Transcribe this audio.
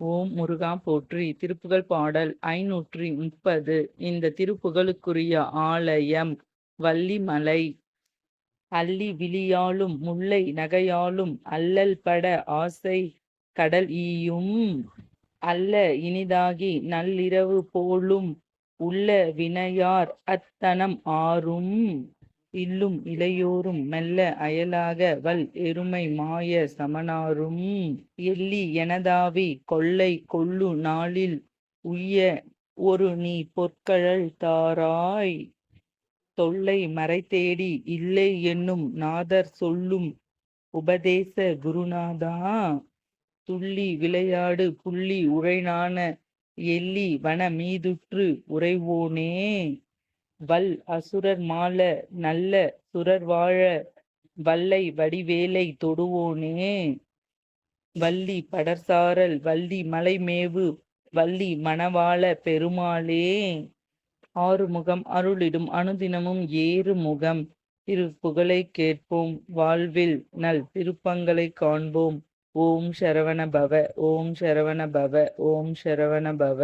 ஓம் முருகா போற்றி. திருப்புகழ் பாடல் ஐநூற்றி முப்பது. இந்த திருப்புகழுக்குரிய ஆலயம் வள்ளிமலை. அள்ளி விழியாலும் முல்லை நகையாலும் அல்லல் பட ஆசை கடல் ஈயும். அல்ல இனிதாகி நள்ளிரவு போலும் உள்ள வினையார் அத்தனம் ஆறும். இல்லும் இளையோரும் மெல்ல அயலாக வல் எருமை மாய சமனாரும் எள்ளி எனதாவி கொள்ளை கொள்ளு நாளில் உய்ய ஒரு நீ பொற்கழல் தாராய். தொல்லை மறைத்தேடி இல்லை என்னும் நாதர் சொல்லும் உபதேச குருநாதா. துள்ளி விளையாடு புள்ளி உழைநான எள்ளி வன மீதுற்று உறைவோனே. வல் அசுரர் மால நல்ல சுரர் வாழ வல்லை வடிவேலை தொடுவோனே. வள்ளி படர்சாரல் வள்ளி மலைமேவு வள்ளி மணவாள பெருமாளே. ஆறுமுகம் அருளிடும் அனுதினமும் ஏறு முகம். திரு புகழை கேட்போம் வாழ்வில் நல் திருப்பங்களை காண்போம். ஓம் சரவண பவ ஓம் சரவண பவ ஓம் சரவண பவ